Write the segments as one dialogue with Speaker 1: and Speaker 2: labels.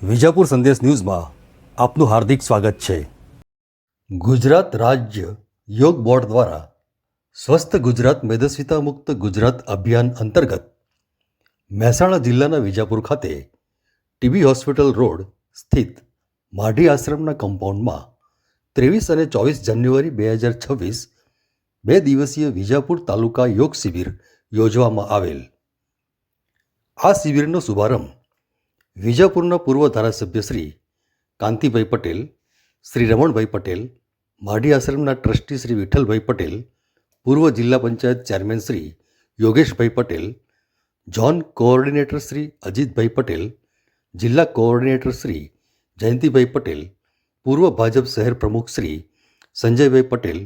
Speaker 1: વિજાપુર સંદેશ ન્યૂઝમાં આપનું હાર્દિક સ્વાગત છે. ગુજરાત રાજ્ય યોગ બોર્ડ દ્વારા સ્વસ્થ ગુજરાત મેદસ્વીતા મુક્ત ગુજરાત અભિયાન અંતર્ગત મહેસાણા જિલ્લાના વિજાપુર ખાતે ટીબી હોસ્પિટલ રોડ સ્થિત માઢી આશ્રમના કમ્પાઉન્ડમાં ત્રેવીસ અને ચોવીસ જાન્યુઆરી બે હજાર છવ્વીસ બે દિવસીય વિજાપુર તાલુકા યોગ શિબિર યોજવામાં આવેલ. આ શિબિરનો શુભારંભ વિજાપુરના પૂર્વ ધારાસભ્ય શ્રી કાંતિભાઈ પટેલ, શ્રી રમણભાઈ પટેલ, માઢી આશ્રમના ટ્રસ્ટી શ્રી વિઠ્ઠલભાઈ પટેલ, પૂર્વ જિલ્લા panchayat chairman Shri Yogeshbhai Patel zone coordinator Shri Ajitbhai Patel, જિલ્લા કોઓર્ડિનેટર શ્રી જયંતિભાઈ પટેલ, પૂર્વ ભાજપ શહેર પ્રમુખ શ્રી સંજયભાઈ પટેલ,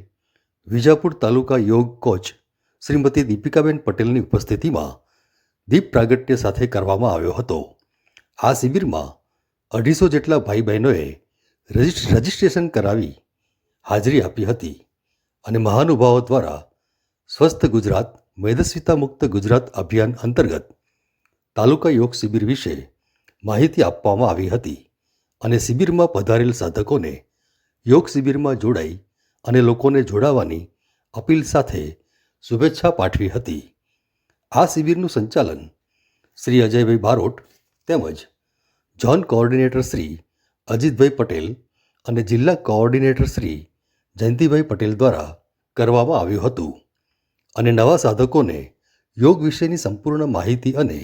Speaker 1: વિજાપુર તાલુકા યોગ કોચ શ્રીમતી દીપિકાબેન પટેલની ઉપસ્થિતિમાં દીપ પ્રાગટ્ય સાથે કરવામાં આવ્યો હતો. આ શિબિરમાં અઢીસો જેટલા ભાઈ બહેનોએ રજિસ્ટ્રેશન કરાવી હાજરી આપી હતી અને મહાનુભાવો દ્વારા સ્વસ્થ ગુજરાત, મેદસ્વીતા મુક્ત ગુજરાત અભિયાન અંતર્ગત તાલુકા યોગ શિબિર વિશે માહિતી આપવામાં આવી હતી અને શિબિરમાં પધારેલ સાધકોને યોગ શિબિરમાં જોડાઈ અને લોકોને જોડાવાની અપીલ સાથે શુભેચ્છા પાઠવી હતી. આ શિબિરનું સંચાલન શ્રી અજયભાઈ બારોટ તેમજ ઝોન કોઓર્ડિનેટર શ્રી અજીતભાઈ પટેલ અને જિલ્લા કોઓર્ડિનેટર શ્રી જયંતિભાઈ પટેલ દ્વારા કરવામાં આવ્યું હતું અને નવા સાધકોને યોગ વિશેની સંપૂર્ણ માહિતી અને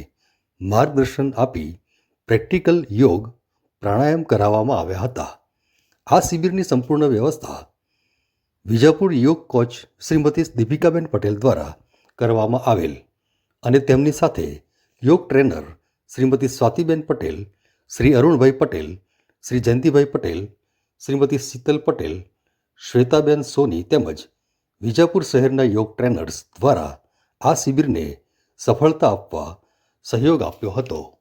Speaker 1: માર્ગદર્શન આપી પ્રેક્ટિકલ યોગ પ્રાણાયામ કરાવવામાં આવ્યા હતા. આ શિબિરની સંપૂર્ણ વ્યવસ્થા વિજાપુર યોગ કોચ શ્રીમતી દીપિકાબેન પટેલ દ્વારા કરવામાં આવેલ અને તેમની સાથે યોગ ટ્રેનર શ્રીમતી સ્વાતિબેન પટેલ શ્રી અરુણભાઈ પટેલ, શ્રી જયંતિભાઈ પટેલ, શ્રીમતી શીતલ પટેલ, શ્વેતાબેન સોની તેમજ વિજાપુર શહેરના યોગ ટ્રેનર્સ દ્વારા આ શિબિરને સફળતા આપવા સહયોગ આપ્યો હતો.